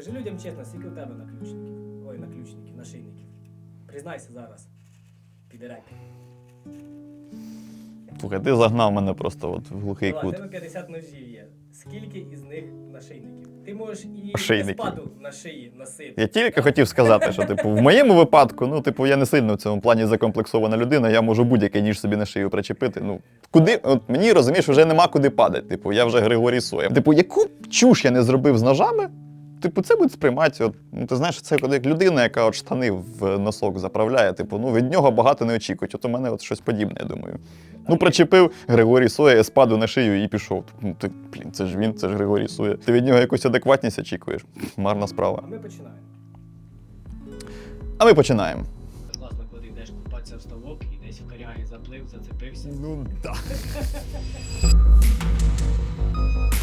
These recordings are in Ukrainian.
Скажи людям чесно, скільки в тебе наключників? Ой, наключників, нашийників. Признайся зараз. Підерек. Слухай, ти загнав мене просто от в глухий в кут. тебе 50 ножів є. Скільки із них нашийників? Ти можеш і спаду на шиї носити. Я тільки хотів сказати, що типу, в моєму випадку, ну, типу, я не сильно в цьому плані закомплексована людина, я можу будь-який ніж собі на шию причепити. Ну, куди, от мені розумієш, вже нема куди падати. Типу, я вже Григорій Соя. Типу, яку б чуш я не зробив з ножами, типу, це буде сприймати. От, ну, ти знаєш, це як людина, яка от штани в носок заправляє. Типу, ну від нього багато не очікують. От у мене от щось подібне, я думаю. Ну, причепив Григорій Соя, спаду на шию і пішов. Ну, ти, блін, це ж він, це ж Григорій Соя. Ти від нього якусь адекватність очікуєш. Марна справа. А ми починаємо. А ми починаємо. Класно, коли йдеш купатися в ставок і десь в корягі заплив, зацепився. Ну так.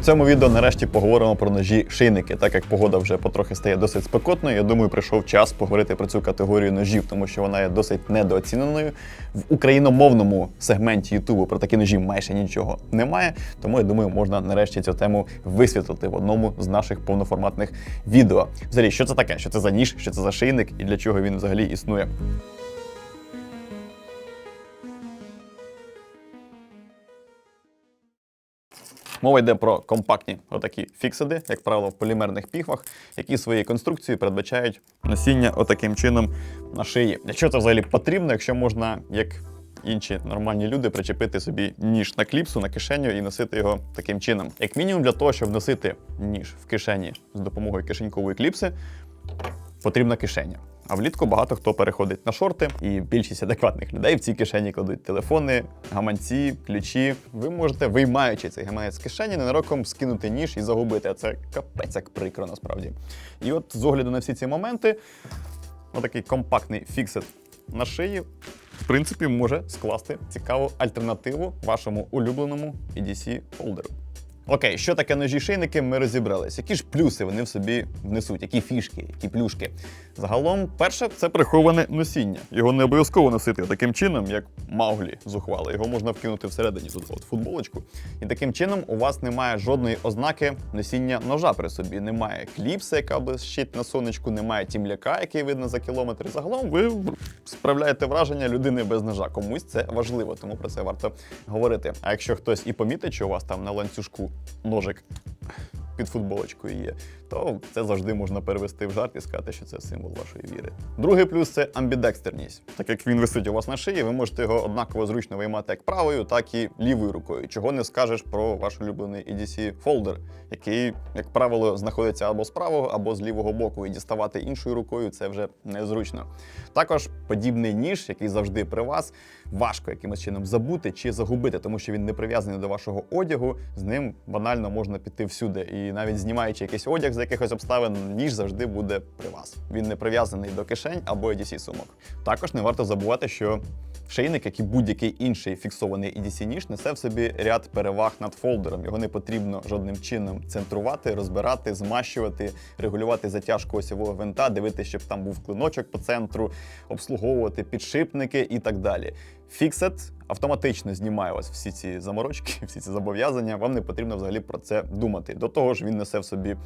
В цьому відео нарешті поговоримо про ножі шийники. Так як погода вже потрохи стає досить спекотною, я думаю, прийшов час поговорити про цю категорію ножів, тому що вона є досить недооціненою. В україномовному сегменті Ютубу про такі ножі майже нічого немає. Тому я думаю, можна нарешті цю тему висвітлити в одному з наших повноформатних відео. Взагалі, що це таке? Що це за ніж, що це за шийник і для чого він взагалі існує? Мова йде про компактні отакі фіксиди, як правило, в полімерних піхвах, які своєю конструкцією передбачають носіння отаким чином на шиї. Якщо це взагалі потрібно, якщо можна, як інші нормальні люди, причепити собі ніж на кліпсу, на кишеню і носити його таким чином. Як мінімум, для того, щоб носити ніж в кишені з допомогою кишенькової кліпси, потрібна кишеня. А влітку багато хто переходить на шорти, і більшість адекватних людей в цій кишені кладуть телефони, гаманці, ключі. Ви можете, виймаючи цей гаманець з кишені, ненароком скинути ніж і загубити. А це капець як прикро насправді. І от з огляду на всі ці моменти, отакий компактний фіксит на шиї, в принципі, може скласти цікаву альтернативу вашому улюбленому EDC фолдеру. Окей, що таке ножі-шийники, ми розібрались. Які ж плюси вони в собі внесуть, які фішки, які плюшки. Загалом, перше, це приховане носіння. Його не обов'язково носити таким чином, як Мауглі зухвали. Його можна вкинути всередині тут от футболочку. І таким чином у вас немає жодної ознаки носіння ножа при собі. Немає кліпси, яка блищить на сонечку, немає тімляка, який видно за кілометр. Загалом ви справляєте враження людини без ножа. Комусь це важливо, тому про це варто говорити. А якщо хтось і помітить, що у вас там на ланцюжку ножик під футболочкою є, то це завжди можна перевести в жарт і сказати, що це символ вашої віри. Другий плюс це амбідекстерність. Так як він висить у вас на шиї, ви можете його однаково зручно виймати як правою, так і лівою рукою. Чого не скажеш про ваш улюблений EDC фолдер, який, як правило, знаходиться або з правого, або з лівого боку, і діставати іншою рукою це вже незручно. Також подібний ніж, який завжди при вас, важко якимось чином забути чи загубити, тому що він не прив'язаний до вашого одягу. З ним банально можна піти всюди. І навіть знімаючи якийсь одяг з якихось обставин, ніж завжди буде при вас. Він не прив'язаний до кишень або EDC сумок. Також не варто забувати, що шийник, як і будь-який інший фіксований EDC ніж, несе в собі ряд переваг над фолдером. Його не потрібно жодним чином центрувати, розбирати, змащувати, регулювати затяжку осьового гвинта, дивитися, щоб там був клиночок по центру, обслуговувати підшипники і так далі. Фіксет автоматично знімає вас всі ці заморочки, всі ці зобов'язання. Вам не потрібно взагалі про це думати. До того ж, він несе в собі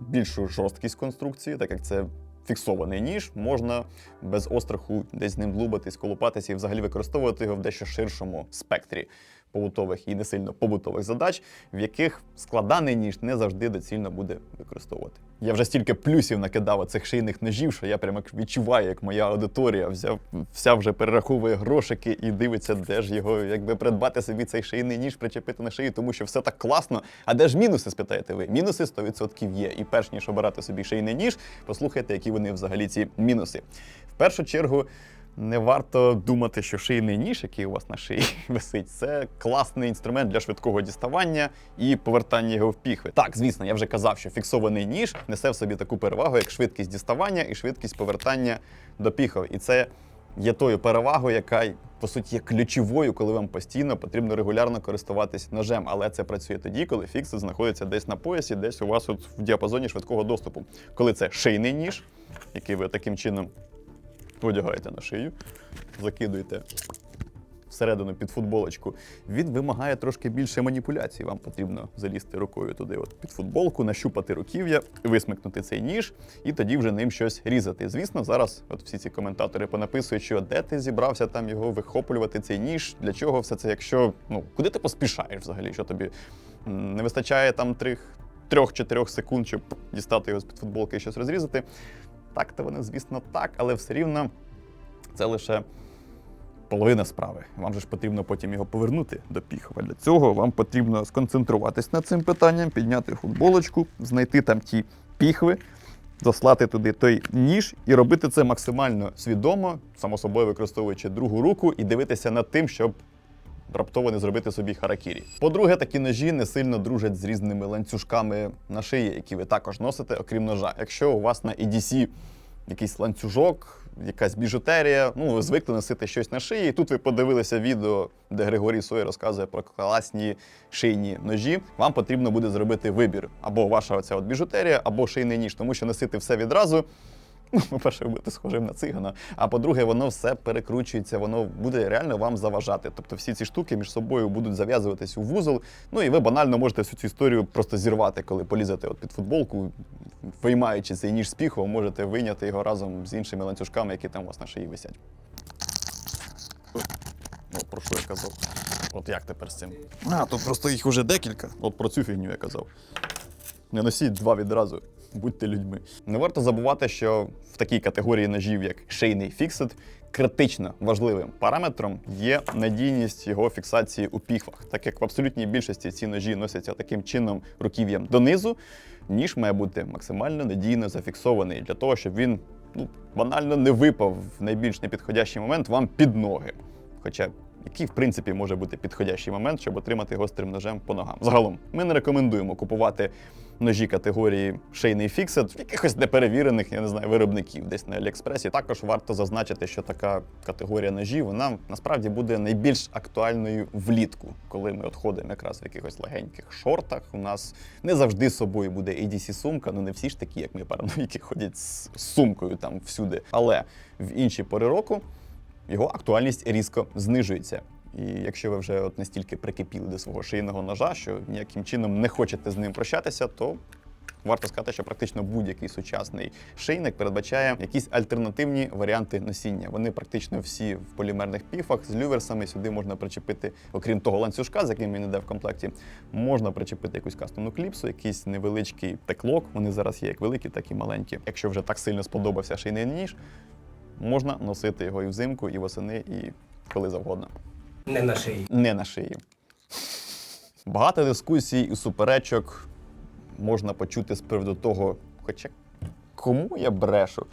більшу жорсткість конструкції, так як це фіксований ніж, можна без остраху десь ним лубатись, колупатися і взагалі використовувати його в дещо ширшому спектрі побутових і не сильно побутових задач, в яких складаний ніж не завжди доцільно буде використовувати. Я вже стільки плюсів накидав цих шийних ножів, що я прямо відчуваю, як моя аудиторія взяв, вся вже перераховує грошики і дивиться, де ж його якби придбати собі цей шийний ніж, причепити на шию, тому що все так класно. А де ж мінуси, спитаєте ви? Мінуси 100% є. І перш ніж обирати собі шийний ніж, послухайте, які вони взагалі ці мінуси. В першу чергу. Не варто думати, що шийний ніж, який у вас на шиї висить, це класний інструмент для швидкого діставання і повертання його в піхви. Так, звісно, я вже казав, що фіксований ніж несе в собі таку перевагу, як швидкість діставання і швидкість повертання до піхов. І це є тою перевагою, яка по суті є ключовою, коли вам постійно потрібно регулярно користуватись ножем. Але це працює тоді, коли фіксит знаходиться десь на поясі, десь у вас от в діапазоні швидкого доступу. Коли це шийний ніж, який ви таким чином одягаєте на шию, закидуєте всередину під футболочку, він вимагає трошки більше маніпуляцій. Вам потрібно залізти рукою туди, от під футболку, нащупати руків'я, висмикнути цей ніж і тоді вже ним щось різати. Звісно, зараз от всі ці коментатори понаписують, що де ти зібрався там його вихоплювати цей ніж, для чого все це, якщо ну куди ти поспішаєш взагалі? Що тобі не вистачає там трьох-чотирьох секунд, щоб дістати його з під футболки і щось розрізати. Так, то вони, звісно, так, але все рівно це лише половина справи. Вам же ж потрібно потім його повернути до піхова. Для цього вам потрібно сконцентруватись над цим питанням, підняти футболочку, знайти там ті піхви, заслати туди той ніж і робити це максимально свідомо, само собою використовуючи другу руку і дивитися над тим, щоб раптово не зробити собі харакірі. По-друге, такі ножі не сильно дружать з різними ланцюжками на шиї, які ви також носите, окрім ножа. Якщо у вас на EDC якийсь ланцюжок, якась біжутерія, ну ви звикли носити щось на шиї. І тут ви подивилися відео, де Григорій Сой розказує про класні шийні ножі. Вам потрібно буде зробити вибір або ваша оця от біжутерія, або шийний ніж, тому що носити все відразу. Ну, по-перше, ви будете схожим на цигана. А по-друге, воно все перекручується, воно буде реально вам заважати. Тобто всі ці штуки між собою будуть зав'язуватись у вузол. Ну і ви банально можете всю цю історію просто зірвати, коли полізете от під футболку, виймаючи цей ніж з піху, можете вийняти його разом з іншими ланцюжками, які там у вас на шиї висять. Ну, про що я казав? От як тепер з цим? А, тут просто їх уже декілька. От про цю фігню я казав. Не носіть два відразу, будьте людьми. Не варто забувати, що в такій категорії ножів, як шийний фіксит, критично важливим параметром є надійність його фіксації у піхвах. Так як в абсолютній більшості ці ножі носяться таким чином руків'ям донизу, ніж має бути максимально надійно зафіксований для того, щоб він ну, банально не випав в найбільш непідходящий момент вам під ноги. Хоча який, в принципі, може бути підходящий момент, щоб отримати гострим ножем по ногам. Загалом, ми не рекомендуємо купувати ножі категорії шейний фіксет в якихось неперевірених, я не знаю, виробників десь на Аліекспресі. Також варто зазначити, що така категорія ножів вона насправді буде найбільш актуальною влітку, коли ми от ходимо якраз в якихось легеньких шортах. У нас не завжди з собою буде adc сумка, ну не всі ж такі, як ми параноїки, ходять з сумкою там всюди. Але в інші пори року його актуальність різко знижується. І якщо ви вже от настільки прикипіли до свого шийного ножа, що ніяким чином не хочете з ним прощатися, то варто сказати, що практично будь-який сучасний шийник передбачає якісь альтернативні варіанти носіння. Вони практично всі в полімерних піфах з люверсами. Сюди можна причепити, окрім того ланцюжка, з яким він іде в комплекті, можна причепити якусь кастомну кліпсу, якийсь невеличкий теклок. Вони зараз є як великі, так і маленькі. Якщо вже так сильно сподобався шийний ніж, можна носити його і взимку, і восени, і коли завгодно. Не на шиї. Не на шиї. Багато дискусій і суперечок можна почути з приводу того, хоча кому я брешу.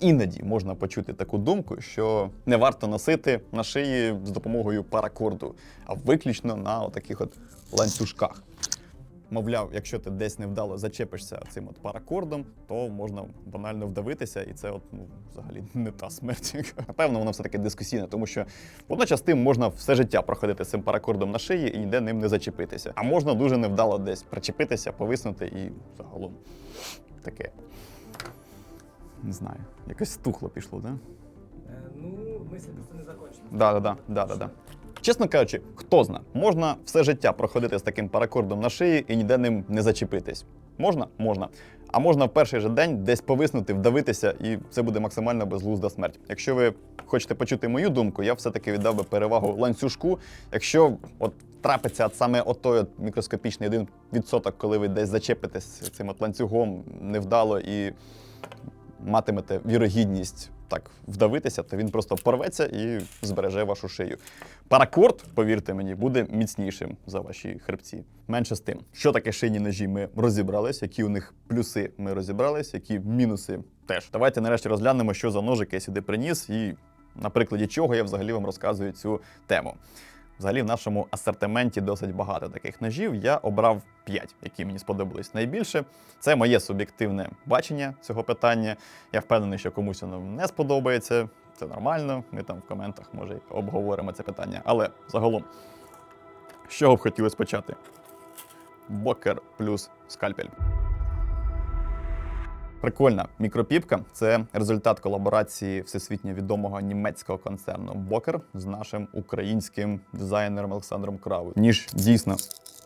Іноді можна почути таку думку, що не варто носити на шиї з допомогою паракорду, а виключно на отаких от ланцюжках. Мовляв, якщо ти десь невдало зачепишся цим от паракордом, то можна банально вдавитися, і це от ну взагалі не та смерть. Напевно, воно все таки дискусійне, тому що водночас тим можна все життя проходити цим паракордом на шиї і ніде ним не зачепитися. А можна дуже невдало десь причепитися, повиснути і загалом таке. Не знаю, якось стухло пішло, да? Е, Ну, мисль просто не закончена. Да, да, да, да, да, да. Чесно кажучи, хто зна, можна все життя проходити з таким паракордом на шиї і ніде ним не зачепитись. Можна? Можна. А можна в перший же день десь повиснути, вдавитися, і це буде максимально безглузда смерть. Якщо ви хочете почути мою думку, я все-таки віддав би перевагу ланцюжку. Якщо от трапиться от саме отой от мікроскопічний 1%, коли ви десь зачепитесь цим от ланцюгом невдало і матимете вірогідність так вдавитися, то він просто порветься і збереже вашу шию. Паракорд, повірте мені, буде міцнішим за ваші хребці. Менше з тим, що таке шийні ножі, ми розібрались, які у них плюси ми розібрались, які мінуси теж. Давайте нарешті розглянемо, що за ножик я сюди приніс, і на прикладі чого я взагалі вам розказую цю тему. Взагалі, в нашому асортименті досить багато таких ножів. Я обрав 5, які мені сподобались найбільше. Це моє суб'єктивне бачення цього питання. Я впевнений, що комусь воно не сподобається. Це нормально. Ми там в коментах може обговоримо це питання. Але загалом, з чого б хотілося почати? Бокер плюс скальпель. Прикольна мікропіпка це результат колаборації всесвітньо відомого німецького концерну Бокер з нашим українським дизайнером Олександром Кравою. Ніж дійсно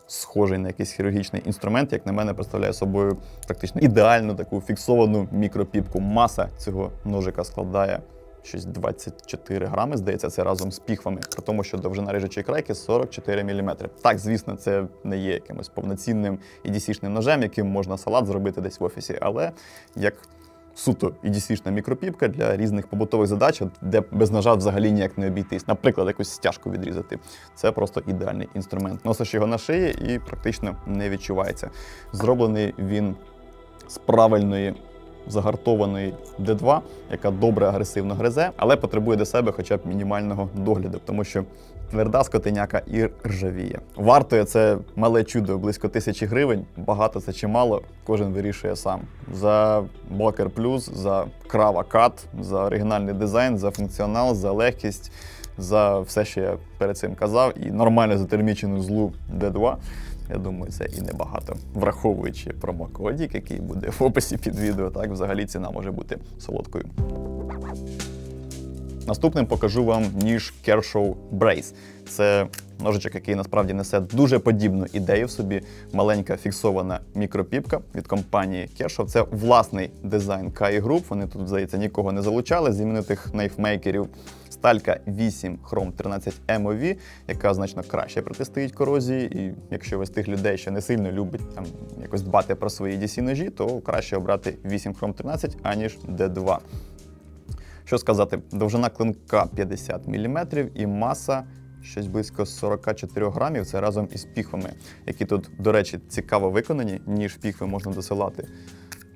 схожий на якийсь хірургічний інструмент, як на мене, представляє собою практично ідеальну таку фіксовану мікропіпку. Маса цього ножика складає. Щось 24 грами, здається, це разом з піхвами, при тому, що довжина ріжучої крайки 44 мм. Так, звісно, це не є якимось повноцінним EDC-шним ножем, яким можна салат зробити десь в офісі, але як суто EDC-шна мікропіпка для різних побутових задач, де без ножа взагалі ніяк не обійтись. Наприклад, якусь стяжку відрізати. Це просто ідеальний інструмент. Носиш його на шиї і практично не відчувається. Зроблений він з правильної загартованої D2, яка добре агресивно гризе, але потребує до себе хоча б мінімального догляду, тому що тверда скотиняка і ржавіє. Вартує це мале чудо близько тисячі гривень. Багато це чи мало, кожен вирішує сам. За Блокер Плюс, за Крава Кат, за оригінальний дизайн, за функціонал, за легкість. За все, що я перед цим казав, і нормально затермічену злу D2. Я думаю, це і небагато. Враховуючи промокодік, який буде в описі під відео, так взагалі ціна може бути солодкою. Наступним покажу вам ніж Kershaw Brace. Це ножичок, який насправді несе дуже подібну ідею в собі. Маленька фіксована мікропіпка від компанії Kershaw. Це власний дизайн KI Group. Вони тут, здається, нікого не залучали з іменитих найфмейкерів. Сталька 8 Chrome 13 MOV, яка значно краще протистоїть корозії. І якщо ви з тих людей, що не сильно любить там якось дбати про свої DC ножі, то краще обрати 8 Chrome 13, аніж D2. Що сказати, довжина клинка 50 мм і маса щось близько 44 грамів. Це разом із піхвами, які тут, до речі, цікаво виконані, ніж піхви можна досилати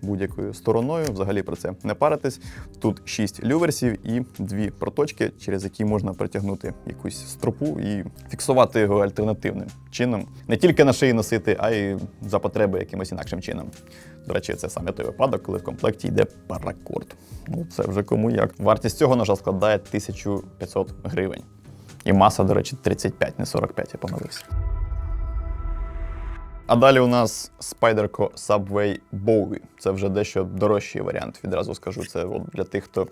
будь-якою стороною. Взагалі про це не паритись. Тут 6 люверсів і дві проточки, через які можна притягнути якусь стропу і фіксувати його альтернативним чином. Не тільки на шиї носити, а й за потреби якимось інакшим чином. До речі, це саме той випадок, коли в комплекті йде паракорд. Ну, це вже кому як. Вартість цього ножа складає 1500 гривень. І маса, до речі, 35, не 45, я помилився. А далі у нас Spyderco Subway Bowie. Це вже дещо дорожчий варіант, відразу скажу. Це для тих, хто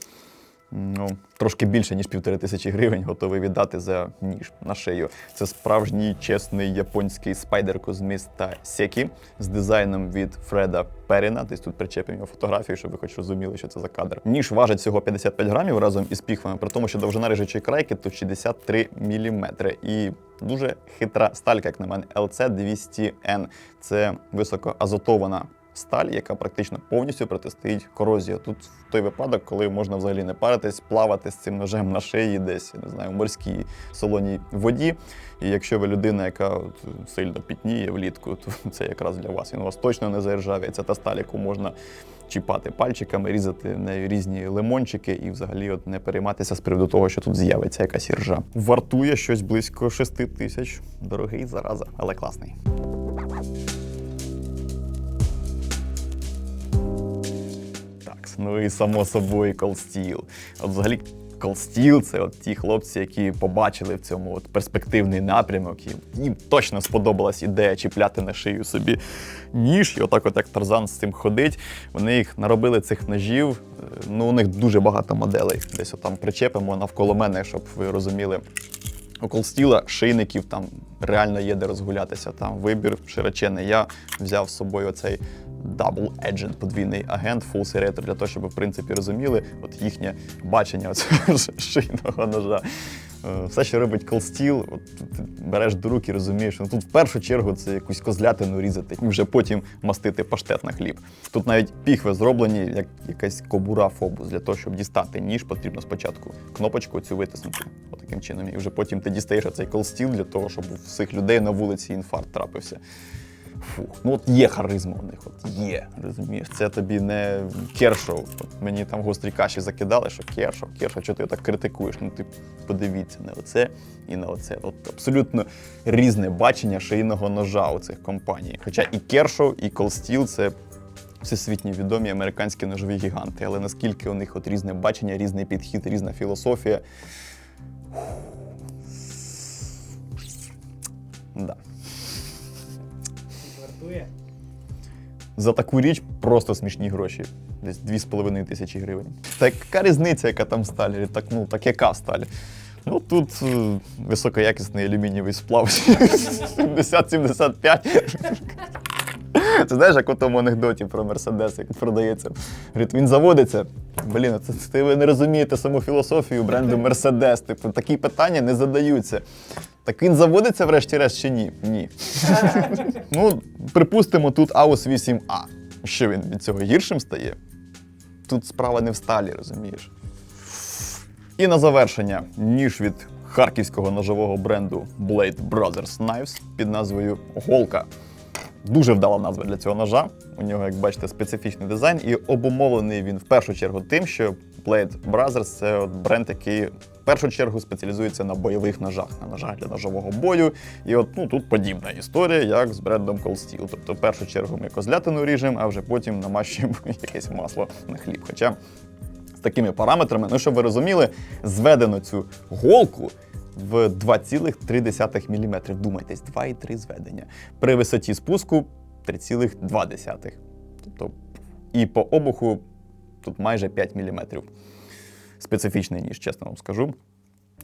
ну, трошки більше, ніж півтори тисячі гривень готовий віддати за ніж на шию. Це справжній чесний японський Spyderco з міста Секі з дизайном від Фреда Періна. Десь тут причепимо його фотографію, щоб ви хоч розуміли, що це за кадр. Ніж важить всього 55 грамів разом із піхвами, при тому, що довжина режучої крайки тут 63 мм. І дуже хитра сталька, як на мене, LC200N. Це високоазотована сталь, яка практично повністю протистоїть корозії. Тут в той випадок, коли можна взагалі не паритись, плавати з цим ножем на шиї, десь я не знаю, в морській солоній воді. І якщо ви людина, яка сильно пітніє влітку, то це якраз для вас. Він у вас точно не заіржавіє. Це та сталь, яку можна чіпати пальчиками, різати нею різні лимончики і взагалі от не перейматися з приводу того, що тут з'явиться якась іржа. Вартує щось близько 6 тисяч. Дорогий зараза, але класний. Ну і само собою Cold Steel. От взагалі Cold Steel — це от ті хлопці, які побачили в цьому от перспективний напрямок, і їм точно сподобалась ідея чіпляти на шию собі ніж, і отак, от як Тарзан з цим ходить. Вони їх наробили цих ножів. Ну, у них дуже багато моделей. Десь отам причепимо навколо мене, щоб ви розуміли. У колстіла шийників там реально є де розгулятися. Там вибір широченний. Я взяв з собою оцей Double Agent, подвійний агент, Full Serrator, для того, щоб в принципі розуміли от їхнє бачення оцього шийного ножа. Е, Все, що робить колстіл, береш до рук і розумієш, ну тут в першу чергу це якусь козлятину різати, і вже потім мастити паштет на хліб. Тут навіть піхви зроблені, як якась кобура фобус. Для того, щоб дістати ніж, потрібно спочатку кнопочку цю витиснути таким чином. І вже потім ти дістаєш цей колстіл для того, щоб у всіх людей на вулиці інфаркт трапився. Фух, ну от є харизма у них, от є. Розумієш, це тобі не кершоу. От мені там в гострій каші закидали, що кершоу, кершоу, що ти так критикуєш? Ну ти подивіться на оце і на оце. От абсолютно різне бачення шийного ножа у цих компаній. Хоча і кершоу, і колстіл це всесвітньо відомі американські ножові гіганти. Але наскільки у них от різне бачення, різний підхід, різна філософія. Да. Вартує. За таку річ просто смішні гроші. Десь 2,5 тисячі гривень. Та яка різниця, яка там сталь? Так, ну, так яка сталь? Ну тут е, високоякісний алюмінієвий сплав 70-75. Це знаєш, як у тому анекдоті про Мерседес, як продається. Говорить, він заводиться. Блін, це, це ви не розумієте саму філософію бренду Мерседес. Типу, такі питання не задаються. Так він заводиться врешті-решт чи ні? Ні. ну, припустимо, тут AUS 8A. Що він від цього гіршим стає? Тут справа не в сталі, розумієш? І на завершення ніж від харківського ножового бренду Blade Brothers Knives під назвою Голка. Дуже вдала назва для цього ножа. У нього, як бачите, специфічний дизайн, і обумовлений він в першу чергу тим, що Blade Brothers це от бренд, який в першу чергу спеціалізується на бойових ножах, на ножах для ножового бою. І от ну, тут подібна історія, як з брендом Cold Steel. Тобто, в першу чергу ми козлятину ріжемо, а вже потім намащуємо якесь масло на хліб. Хоча з такими параметрами, ну щоб ви розуміли, зведено цю голку в 2,3 мм. Думайтесь, 2,3 зведення. При висоті спуску 3,2. Тобто і по обуху тут майже 5 мм. Специфічний ніж, чесно вам скажу.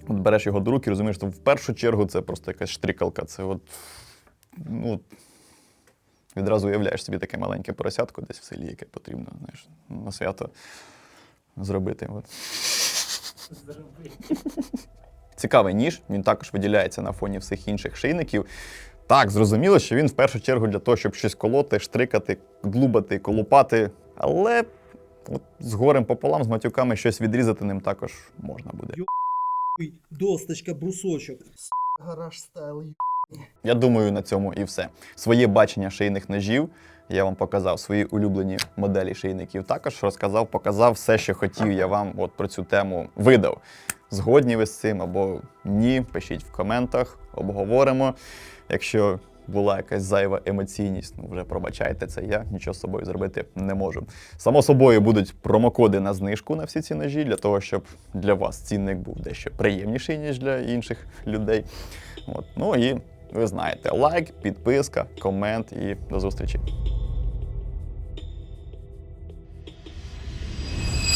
От береш його до руки, розумієш, що в першу чергу це просто якась штрикалка. Це от, ну, відразу уявляєш собі таке маленьке поросятко десь в селі, яке потрібно знаєш, на свято зробити. От. Цікавий ніж, він також виділяється на фоні всіх інших шийників. Так, зрозуміло, що він в першу чергу для того, щоб щось колоти, штрикати, глубати, колупати. Але от з горем пополам, з матюками щось відрізати ним також можна буде. Досточка, брусочок. Гараж стайл. Я думаю, на цьому і все. Своє бачення шийних ножів я вам показав, свої улюблені моделі шийників також розказав, показав все, що хотів. Я вам от про цю тему видав. Згодні ви з цим або ні, пишіть в коментах, обговоримо. Якщо була якась зайва емоційність, ну вже пробачайте це, я нічого з собою зробити не можу. Само собою будуть промокоди на знижку на всі ці ножі, для того, щоб для вас цінник був дещо приємніший, ніж для інших людей. От. Ну і ви знаєте, лайк, підписка, комент і до зустрічі.